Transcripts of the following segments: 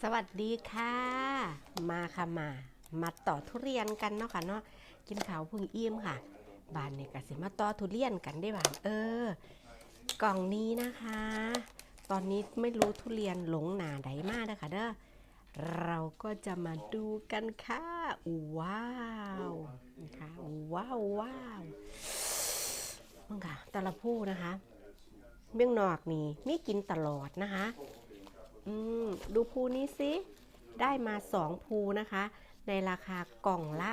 สวัสดีค่ะ มาค่ะมา มาต่อทุเรียนกันเนาะค่ะเนาะกินข้าวพึ่งอิ่มค่ะบ้านเนี่ยกสิมาต่อทุเรียนกันได้บ้านเออ กล่องนี้นะคะ ตอนนี้ไม่รู้ทุเรียนหลงหนาใดมากนะคะเด้อเราก็จะมาดูกันค่ะว้าวนะคะว้าวว้าวมึงค่ะแต่ละผู้นะคะเมี่ยงนอกนี่มีกินตลอดนะคะ ดูภูนี้สิได้มาสองภูนะคะ ในราคากล่องละ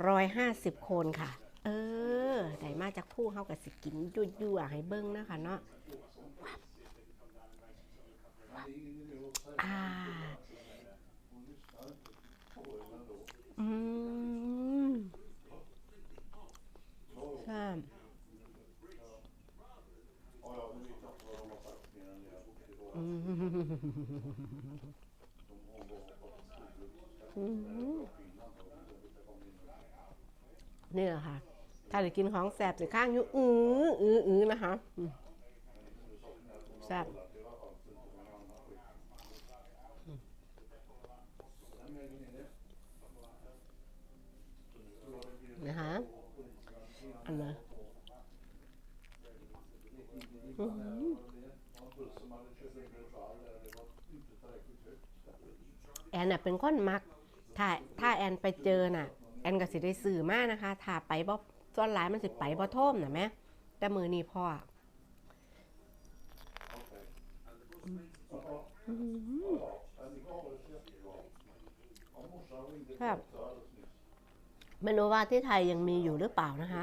250 คนค่ะ เออได้มาจากผู้เฮากับสิกินยั่วๆให้เบิ้งนะคะเนาะอ่าอืมใช่อืมอืม นี่แหละค่ะ ถ้าจะกินของแสบสิข้างอยู่อืออืออือนะคะแสบนะคะอันนั้นแอนน่ะเป็นคนมัก ถ้าถ้าแอนไปเจอน่ะ แอนก็สิได้สื่อมากนะคะถ้าไปบ่ส่วนหลายมันสิไปบ่ท่มนะแม่แต่มือนี้พ่อครับไม่รู้ว่าที่ไทยยังมีอยู่หรือเปล่านะคะ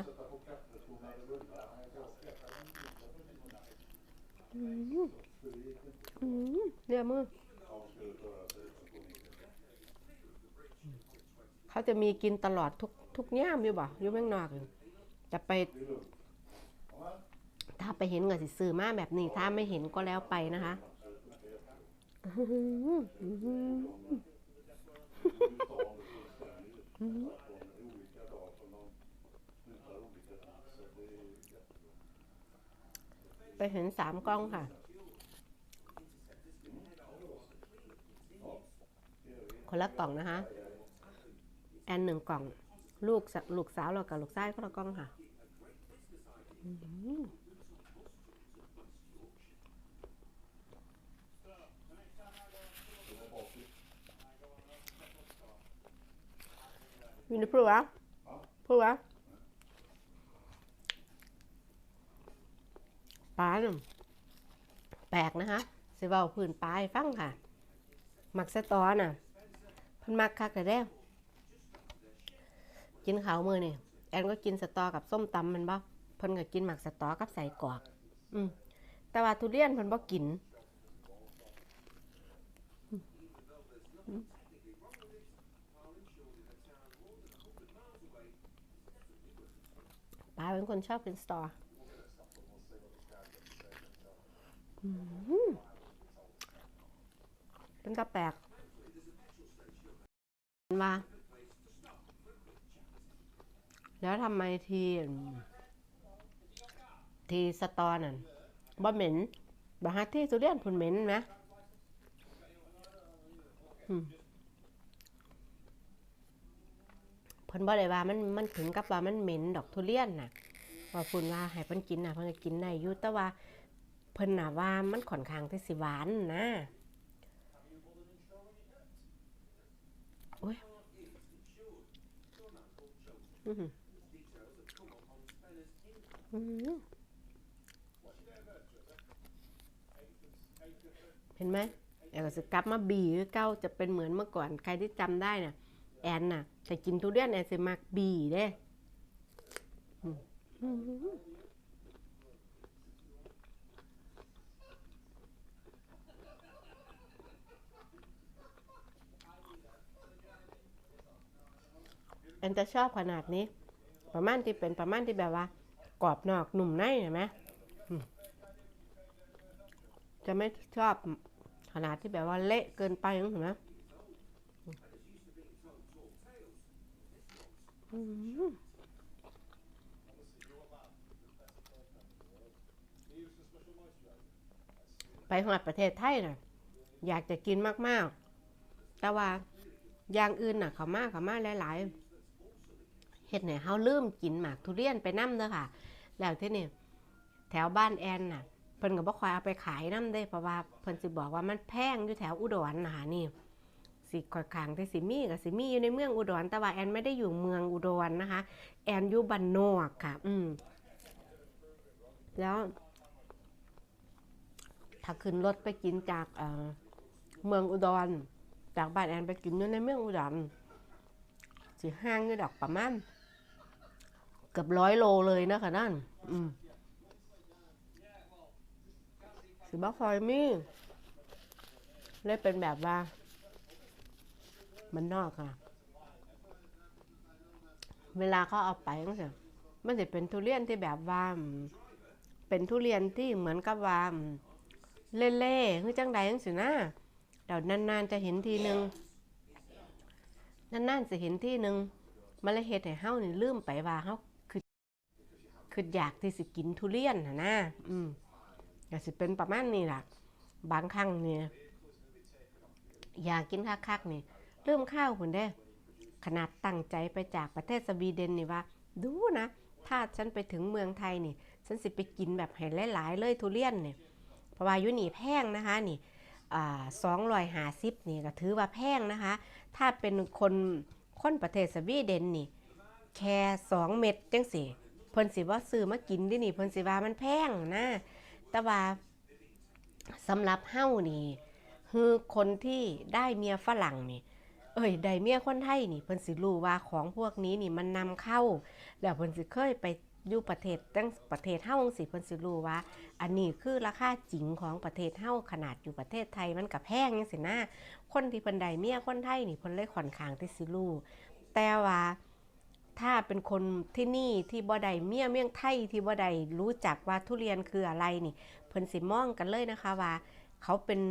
เนี่ยมือ เขาจะมีกินตลอดทุกทุกย่ามอยู่บ่อยู่เมืองนอกจะไป ถ้าไปเห็นก็สิซื้อมาแบบนี้ ถ้าไม่เห็นก็แล้วไปนะคะไปเห็นสามกล้องค่ะ คนละกล่องนะคะ อนหนึ่งกล่อง ลูกสลูกสาวเรากับลูกชายคนละกล่องค่ะอื้อหือมีนพูดวะพูดวะปลานแปลกนะคะสิเบาพื้นปลาให้ฟังค่ะ มักสะตอน่ะพันมักคักแต่เด้ กินข้าวมือนี่แอนก็กินสตอกับส้มตำมันบ่เพิ่นก็กินหมักสตอกับใส่กรอก อืมแต่ว่าทุเรียนเพิ่นบ่กินป้าเป็นคนชอบกินสตอเป็นตาแปลกว่า แล้วทำไมทีทีสตอนั่นบ่เหม็นบ่ฮัทที่ทุเรียนผุนเหม็นไหมอืมเพิ่นบ่ได้ว่ามันมันถึงกับว่ามันเหม็นดอกทุเรียนน่ะว่าเพิ่นว่าให้เพิ่นกินน่ะเพิ่นก็กินได้อยู่แต่ว่าเพิ่นน่ะว่ามันค่อนข้างที่สิหวานนะโอ้ยอือหืออืม เห็นไหมแอนก็จะกลับมาบีคือเก้าจะเป็นเหมือนเมื่อก่อนใครที่จำได้น่ะ แอนน่ะแต่กินทุเรียนแอนจะมักบีเด้แอนจะชอบขนาดนี้ ประมาณที่เป็นประมาณที่แบบว่า กรอบนอกหนุ่มในเห็นไหมจะไม่ชอบขนาดที่แบบว่าเละเกินไปเห็นไหมไปหอดประเทศไทยน่ะอยากจะกินมาก ๆ แต่ว่าอย่างอื่นน่ะเขามากเขามากหลาย ๆเฮ็ดให้เฮาลืมกินหมากทุเรียนไปนำเด้อค่ะ แล้วที่นี่แถวบ้านแอนน่ะเพิ่นก็บ่คอยเอาไปขายนำเด้เพราะว่าเพิ่นสิบอกว่ามันแพงอยู่แถวอุดรนะคะนี่สิค่อยขางที่สิมีก็สิมีอยู่ในเมืองอุดรแต่ว่าแอนไม่ได้อยู่เมืองอุดรนะคะ แอนอยู่บ้านนอกค่ะ อืมแล้ว ถ้าขึ้นรถไปกินจากเเมืองอุดร จากบ้านแอนไปกินอยู่ในเมืองอุดรสิห่างอยู่ดอกประมาณ เกือบร้อยโลเลยนะคะนั่น อืมสิบ่คอยมี่เลยเป็นแบบว่า มันนอกค่ะ เวลาเขาเอาไปมันจะมันจะเป็นทุเรียนที่แบบว่าเป็นทุเรียนที่เหมือนกับว่าเล่ๆคือจังใดจังสินะเดี๋ยวนานๆจะเห็นทีหนึ่งนานๆจะเห็นทีหนึ่งมันเลยเฮ็ดให้เฮานี่ลืมไปว่าเฮา คืออยากที่สิกินทุเรียนนะนะอืมก็สิเป็นประมาณนี้ล่ะ บางครั้งเนี่ยอยากกินคักๆนี่เริ่มข้าวคุณได้ ขนาดตั้งใจไปจากประเทศสวีเดนนี่ว่า ดูนะ ถ้าฉันไปถึงเมืองไทยนี่ ฉันสิไปกินแบบให้หลายๆ เลยทุเรียนเนี่ยเพราะว่ายุนี่แพงนะคะนี่สองร้อยหาสิบนี่ก็ถือว่าแพงนะคะ ถ้าเป็นคนคนประเทศสวีเดนนี่ แค่สองเม็ดจังสิ เพิ่นสิว่าซื้อมากินดินี่เพิ่นสิว่ามันแพงนะแต่ว่าสำหรับเฮ้านี่คือคนที่ได้เมียฝรั่งนี่ เอ้ยได้เมียคนไทยนี่เพิ่นสิรู้ว่าของพวกนี้นี่มันนำเข้า แล้วเพิ่นสิเคยไปอยู่ประเทศตั้งประเทศเฮ้าจังสิเพิ่นสิรู้ว่า อันนี้คือราคาจริงของประเทศเฮ้าขนาดอยู่ประเทศไทยมันก็แพงจังซี่นะคนที่เพิ่นได้เมียคนไทยนี่เพิ่นเลยค่อนข้างที่สิรู้แต่ว่า ถ้าเป็นคนที่นี่ที่บ่ได้เมียเมี่ยงไทยที่บ่ได้รู้จักว่าทุเรียนคืออะไรนี่ เพิ่นสิมองกันเลยนะคะว่า เขาเป็น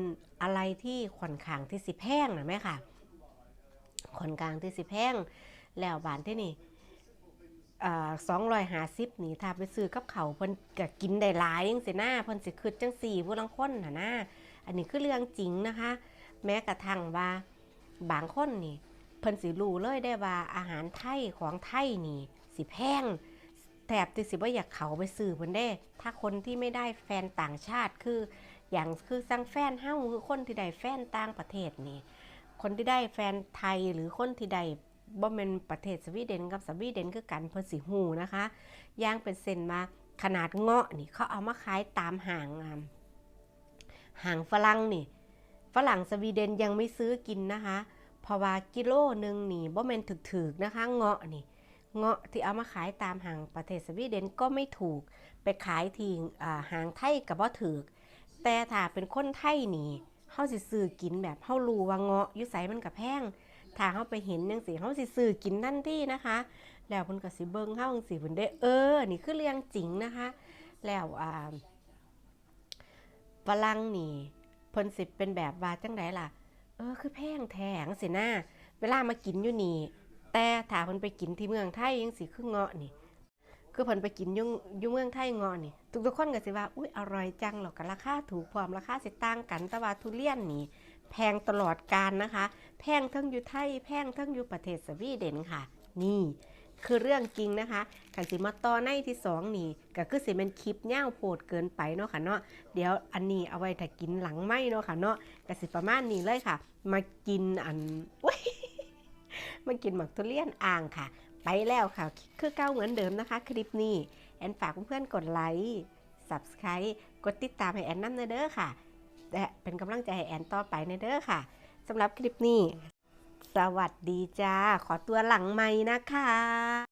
อะไรที่ค่อนขางที่สิแพงนะแม่ค่ะคนกลางที่สิแพงแล้วบานที่นี่สองร้อยหาสิบนี่ถ้าไปซื้อกับเขาเพิ่นก็กินได้หลายยังสิหน้าเพิ่นสิคืดจังสี่ผู้ลังคนนะนะอันนี้คือเรื่องจริงนะคะ แม้กระทั่งว่าบางคนนี่ เพิ่นสิรู้เลยได้ว่าอาหารไทยของไทยนี่สิแพงแถบที่สิว่าอยากเขาไปซื้อเพิ่นได้ ถ้าคนที่ไม่ได้แฟนต่างชาติคือ อย่างคือสั่งแฟนเฮ้าคือคนที่ได้แฟนต่างประเทศนี่ คนที่ได้แฟนไทยหรือคนที่ได้บ่แม่นประเทศสวีเดนกับสวีเดนคือกันเพิ่นสิฮู้นะคะย่างเป็นเส้นมาขนาดเงาะนี่เขาเอามาขายตามห่างห่างฝรั่งนี่ฝรั่งสวีเดนยังไม่ซื้อกินนะคะ ราะว่ากิโลหนึ่งนี่บ่แมนถึกๆนะคะ เงาะนี่ เงาะที่เอามาขายตามห่างประเทศสวีเดนก็ไม่ถูก ไปขายที่ห่างไทยก็บ่ถูกแต่ถ้าเป็นคนไทยนี่เฮาสิซื้อกินแบบเฮารู้ว่าเงาะอยู่ไสมันก็แพงถ้าเฮาไปเห็นจังซี่เฮาสิซื้อกินทันทีนะคะ แล้วเพิ่นก็สิเบิ่งเฮาจังซี่เพิ่นได้เออ นี่คือเรื่องจริงนะคะ แล้วอ่าฝรั่งนี่เพิ่นสิเป็นแบบว่าจังไดล่ะ เออคือแพงแถงสินะเวลามากินอยู่นี่ แต่ถ้าเพิ่นไปกินที่เมืองไทยยังสีคือเงาะนี่ คือเพิ่นไปกินอยุ่ยุ่เมืองไทยเงาะนี่ ทุกๆคนก็สิว่าอุ้ยอร่อยจังหรอกก็ราคาถูกพร้อมราคาสิต่างกันแต่ว่าทุเรียนนี่ แพงตลอดการนะคะ แพงทั้งอยู่ไทยแพงทั้งอยู่ประเทศสวีเดนค่ะ นี่ คือเรื่องจริงนะคะกันสิมาต่อในที่สองนี่ก็คือสิเป็นคลิปย่าโพดเกินไปเนาะค่ะเนาะเดี๋ยวอันนี้เอาไว้ถ้ากินหลังไหมเนาะค่ะเนาะก็สิประมาณนี้เลยค่ะ มากินอันอุ๊ยมากินหมักทุเรียนอ่างค่ะ ไปแล้วค่ะ คือเก้าเหมือนเดิมนะคะ คลิปนี้ แอนฝากเพื่อนๆกดไลค์ Subscribe กดติดตามให้แอนน้ำเนเด้อค่ะ และเป็นกำลังใจให้แอนต่อไปในเด้อค่ะสำหรับคลิปนี้ สวัสดีจ้า ขอตัวหลังไม้นะคะ